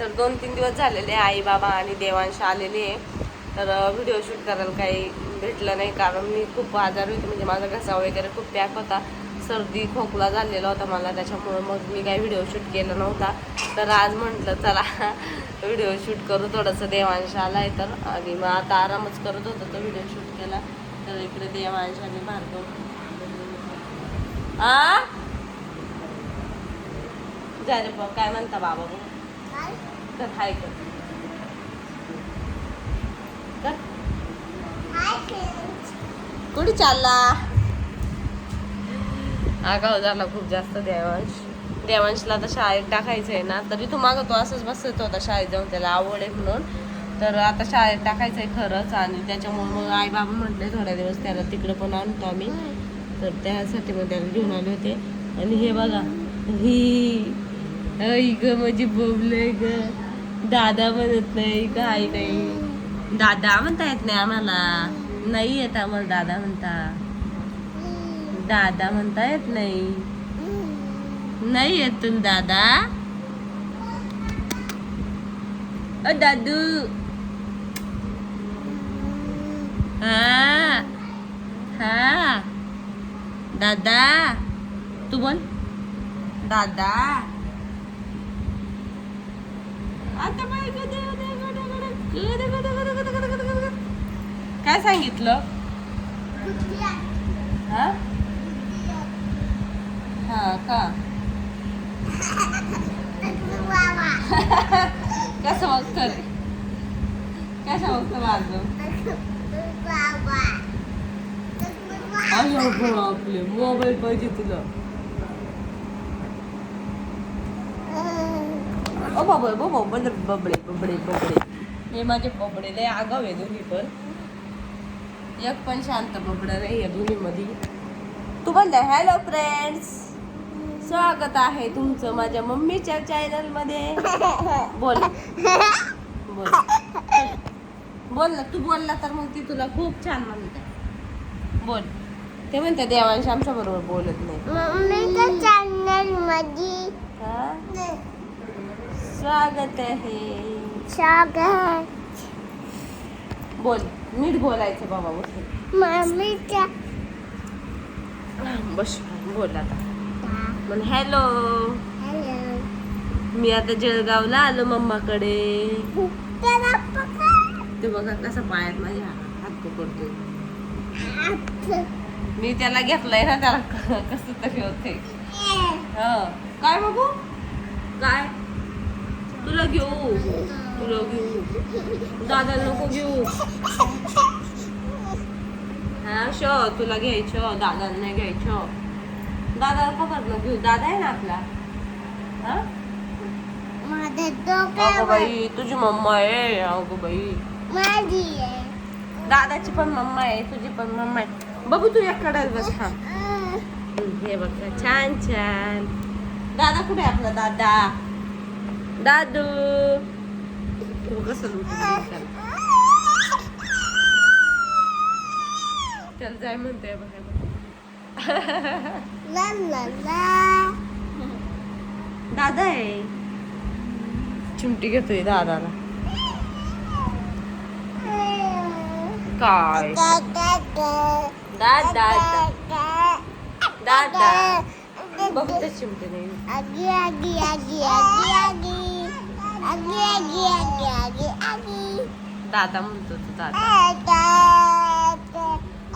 तर दोन तीन दिवस झालेले आई बाबा आणि देवांश आलेले आहे. तर व्हिडिओ शूट करायला काही भेटलं नाही. कारण मी खूप आजारी होते. म्हणजे माझा घसा वगैरे खूप पॅक होता. सर्दी खोकला झालेला होता मला. त्याच्यामुळं मग मी काही व्हिडिओ शूट केला नव्हता. तर आज म्हटलं चला व्हिडिओ शूट करू. थोडंसं देवांश आला आहे तर. आणि मग आता आरामच करत होतो तर व्हिडिओ शूट केला. तर इकडे देवांश आणि भार्गव. आ? जा रे बाबा, काय म्हणता बाबा तर हाय कर. कुठे चालला? आगाव झाला खूप जास्त देवांश. देवांशला आता शाळेत टाकायचं आहे ना तरी तो मागतो असंच बसत होता शाळेत जाऊन त्याला आवड आहे म्हणून. तर आता शाळेत टाकायचं आहे खरंच आणि त्याच्यामुळे मग आई बाबा म्हटले थोड्या दिवस त्याला तिकडं पण आणतो आम्ही. तर त्यासाठी मग त्याला घेऊन आले होते. आणि हे बघा ही ग माझी बोबले ग. दादा म्हणत नाही काय नाही. दादा म्हणता येत नाही आम्हाला. नाही येत आम्हाला दादा म्हणता. दादा म्हणता येत नाही. नाही येत तुम दादा. अ दादू. हा. हा. दादा. तू बोल. दादा. काय सांगितलं? हा? हा का? कसं बघतं रे कसं बघतं माझं आपले मोबाईल पाहिजे तुला. ओ बाबा बाबा बबडे बबडे बबडे बबडे हे माझे बबडे लय आगाव आहे दोन्ही पण. एक पण शांत बबडा नाही आहे दोन्ही मध्ये तू म्हणते हॅलो फ्रेंड्स स्वागत आहे तुमचं माझ्या मम्मीच्या चॅनलमध्ये बोल. बोल. बोल ना तू बोलला तर मग ती तुला खूप छान म्हणते. बोल. ते म्हणते देवांश आमच्या बरोबर बोलत नाही. मम्मीच्या चॅनलमध्ये हा? स्वागत आहे. स्वागत. बोल नीट बोलायचं बाबा बस मम्मीच्या बस बोल आता. म्हण हॅलो. हॅलो. मी आता जळगावला आलो मम्माकडे. त्याला पकड. ते बघा कसा पायात माझ्या हात पकडतोय. हात. मी त्याला घेतलंय ना त्याला कसं तरी होते काय बाबू? काय? तुला घेऊ तुला घेऊ दादा नको घेऊ हा। शो? तुला घ्यायचं दादा नाही घ्यायचं दादा पकड ना घेऊ दादा आहे ना आपला हा? अगं बाई तुझी मम्मा आहे अगं बाई दादाची पण मम्मा आहे तुझी पण मम्मा आहे. बघू तू एककडे बस हा. हे बघ छान छान. दादा कुठे आपला दादा? दादू. कसं चल जाय म्हणते दादा आहे. चिमटी घेतोय दादाला. काय? दादा दादा. बघत चिमटी नाही आगी आगी आगी आगी दादा म्हणतो तू दादा.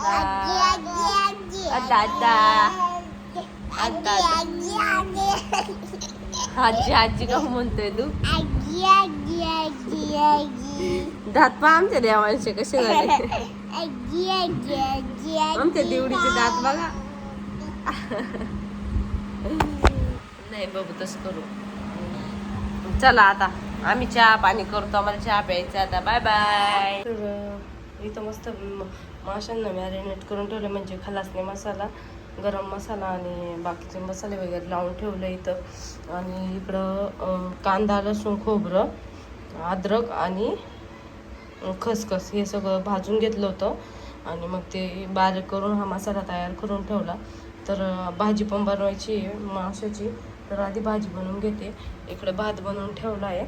आगी आगी आगी दादा. अ, दादा. आजी आजी का म्हणतोय तू. आगी आगी आगी आगी दात पा आमच्या देवांचे कसे झाले. आगी आमच्या देवडीचे दात बघा. नाही बघू तसं करू. चला आता. आम्ही चहा पाणी करतो आम्हाला चहा प्यायचा आता. बाय बाय इथं मस्त माशांना मॅरिनेट करून ठेवलं म्हणजे खलासने मसाला गरम मसाला आणि बाकीचे मसाले वगैरे लावून ठेवलं इथं. आणि इकडं कांदा लसूण खोबरं अद्रक आणि खसखस हे सगळं भाजून घेतलं होतं. आणि मग ते बारीक करून हा मसाला तयार करून ठेवला. तर भाजी पण बनवायची आहे माशाची. तर आधी भाजी बनवून घेते. इकडे भात बनवून ठेवला आहे.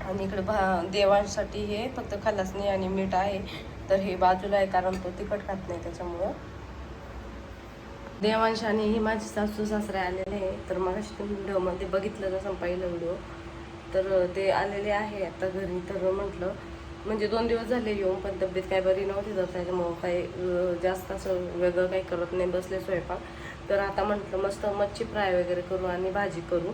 आणि इकडे भा देवांसाठी हे फक्त खलासणी आणि मीठ आहे. तर हे बाजूला आहे कारण तो तिखट खात नाही त्याच्यामुळं. देवांश आणि ही माझी सासू सासरे आलेले आहे. तर मग व्हिडिओमध्ये बघितलं जसं पहिलं व्हिडिओ. तर ते आलेले आहे आता घरी. तर म्हटलं म्हणजे दोन दिवस झाले येऊन पण तब्येत काय बरी नव्हती. तर त्याच्यामुळं काही जास्त असं वेगळं काही करत नाही. बसले स्वयंपाक. तर आता म्हटलं मस्त मच्छी फ्राय वगैरे करू आणि भाजी करू.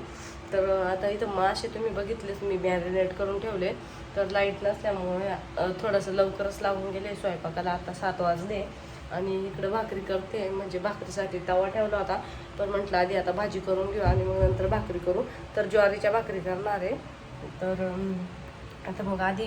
तर आता इथं मासे तुम्ही बघितलेच मी मॅरिनेट करून ठेवले. तर लाइट नसल्यामुळे थोडंसं लवकरच लागून गेले स्वयंपाकाला. आता सात वाजले आणि इकडं भाकरी करते. म्हणजे भाकरीसाठी तवा ठेवला होता. पण म्हटलं आधी आता भाजी करून घेऊ आणि मग नंतर भाकरी करू. तर ज्वारीच्या भाकरी करणार आहे. तर आता मग आधी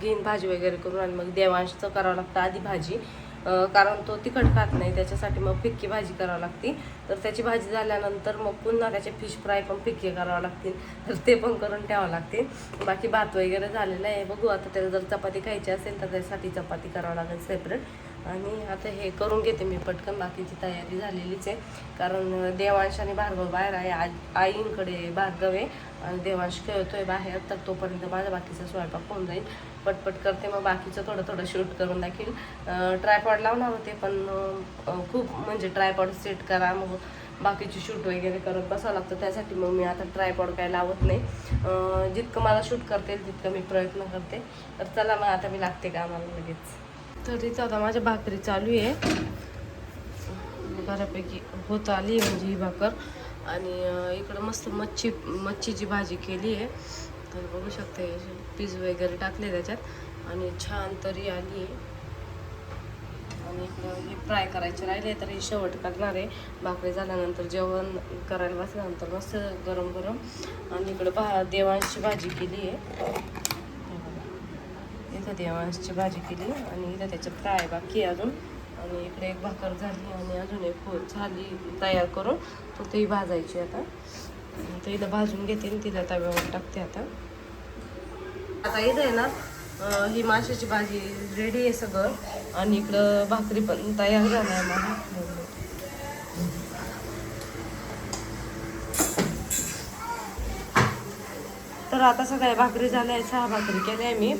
घेईन भाजी वगैरे करून आणि मग देवांशचं करावं लागतं आधी भाजी. कारण तो तिखट खात नाही त्याच्यासाठी मग फिक्की भाजी करावी लागते. तर त्याची भाजी झाल्यानंतर मग पुन्हा त्याचे फिश फ्राय पण फिक्के करावं लागतील. तर ते पण करून ठेवावं लागतील बाकी भात वगैरे झालेलं आहे. बघू आता त्याला जर चपाती खायची असेल तर त्यासाठी चपाती करावं लागेल सेपरेट आणि आता हे करून घेते मी पटकन बाकीची तयारी झालेलीच आहे. कारण देवांश आणि भार्गव बाहेर आहे आज आईंकडे भार्गव आहे आणि देवांश खेळतोय बाहेर तर तोपर्यंत माझा बाकीचा स्वयंपाक होऊन जाईल. पटपट करते मग बाकीचं थोडं थोडं शूट करून दाखील ट्रायपॉड लावणार होते पण खूप म्हणजे ट्रायपॉड सेट करा मग बाकीची शूट वगैरे करत बसावं लागतं. त्यासाठी मग मी आता ट्रायपॉड काय लावत नाही. जितकं मला शूट करते तितकं मी प्रयत्न करते. तर चला मग आता मी लागते कामाला लगेच. तर इथं आता माझ्या भाकरी चालू आहे. बऱ्यापैकी होत आली म्हणजे ही भाकर. आणि इकडं मस्त मच्छी मच्छीची भाजी केली आहे. तर बघू शकते पीस वगैरे टाकले त्याच्यात. आणि छान तरी आली आहे. आणि इकडं हे फ्राय करायचे राहिले तर हे शेवट करणार आहे. भाकरी झाल्यानंतर जेवण करायला बसल्यानंतर मस्त गरम गरम आणि इकडं भा देवांची भाजी केली आहे. इथं देवांची भाजी केली आणि इथं त्याचे फ्राय बाकी अजून. आणि इकडे एक भाकर झाली आणि अजून एक झाली तयार करून. तो ती भाजायची आता. तर इथं भाजून घेते आणि तिला तव्यावर टाकते आता. आता इथं आहे ना ही माशाची भाजी रेडी आहे सगळं. आणि इकडं भाकरी पण तयार झालं आहे माझी तर आता सगळ्या भाकरी झाल्या आहेत सहा भाकरी केल्या आहे मी.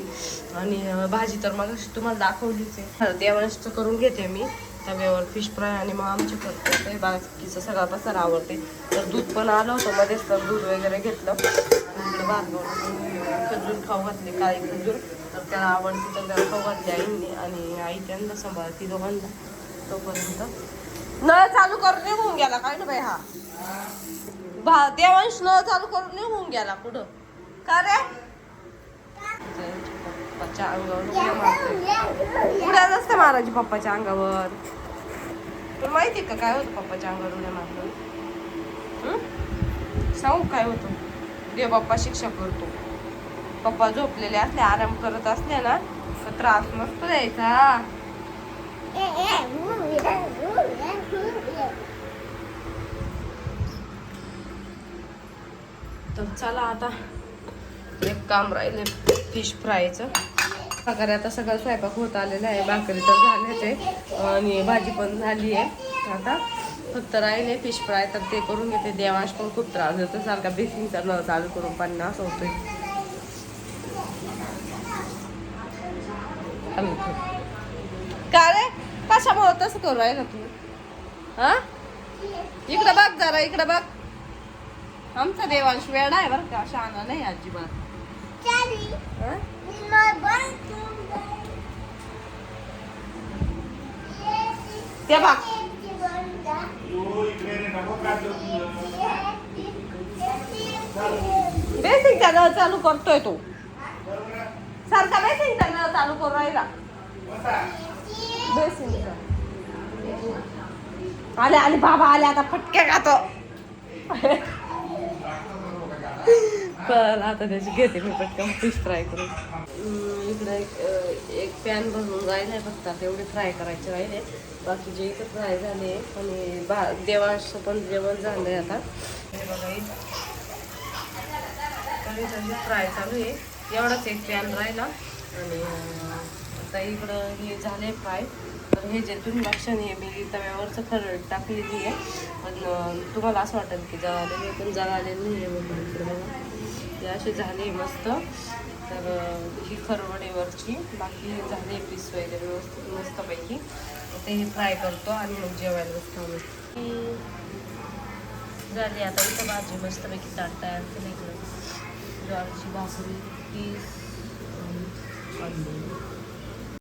आणि भाजी तर मग तुम्हाला दाखवलीच आहे. देवांशचं करून घेते मी. तव्यावर फिश फ्राय आणि मग आमचे करते. बाकीचं सगळा पसार आवडते तर दूध पण आलं होतं मध्येच तर दूध वगैरे घेतलं. भात खजूर खाऊ घातले काळी खजूर. तर त्याला आवडते तर त्याला खाऊ घातली आईने. आणि आई त्यांना सांभाळती दोघांना तोपर्यंत. नळ चालू करून निघून गेला काय ना बाई हा? भा देवांश नळ चालू करून निघून गेला कुठं का रे? पप्पाच्या अंगावर उड्या नसते मारायची पप्पाच्या अंगावर. तुला माहिती आहे का काय होतं पप्पाच्या अंगावर उड्या मारलं हं? सांगू काय होतं? देव बाप्पा शिक्षा करतो. पप्पा झोपलेले असले आराम करत असले ना तर त्रास नसतो द्यायचा. तर चला आता. एक काम राहिले फिश फ्रायचं भाकरी आता सगळं स्वयंपाक होत आलेला आहे. भाकरी तर झाल्याच आहे. आणि भाजी पण झाली आहे. आता फक्त राहिले फिश फ्राय तर ते करून घेते. देवाश पण खूप त्रास देतो सारखा बेसिंगचा नळ चालू करून पन्नास होतोय. का रे कशामुळे तसं करू राहिला तू? हा? इकडं बघ जरा इकडं बघ. आमचा देवांश वेळा आहे बरं का. शहाणा नाही अजिबात. ते बघ. बेसिकचा नळ चालू. करतोय तो. सारखा बेसिकचा नळ चालू करू राहिला. बेसिकचा आले आले बाबा आले आता फटके खातो. पण आता त्याची घेते मी पटकन फिश फ्राय करून. इकडे एक एक पॅन भरून राहिले फक्त आता एवढे फ्राय करायचे राहिले. बाकीचे इथं फ्राय झाले आणि बा देवांचं पण जेवण झालं आहे आता. हे बघा हे फ्राय चालू आहे एवढाच एक पॅन राहिला. आणि आता इकडं हे झाले फ्राय तर हे जे तुम्ही आहे मी तव्यावरचं खरड टाकलेली आहे. पण तुम्हाला असं वाटेल की जळालेली पण जळालेली नाही आहे बघा. इकडे असे झाले मस्त. तर ही खरवडेवरची बाकी झाले पीस वगैरे व्यवस्थित मस्तपैकी. ते हे फ्राय करतो आणि मग जेवायला बसतो आम्ही. झाली आता इथं भाजी मस्तपैकी ताट तयार केली. इकडं ज्वारीची भाकरी पीस आणि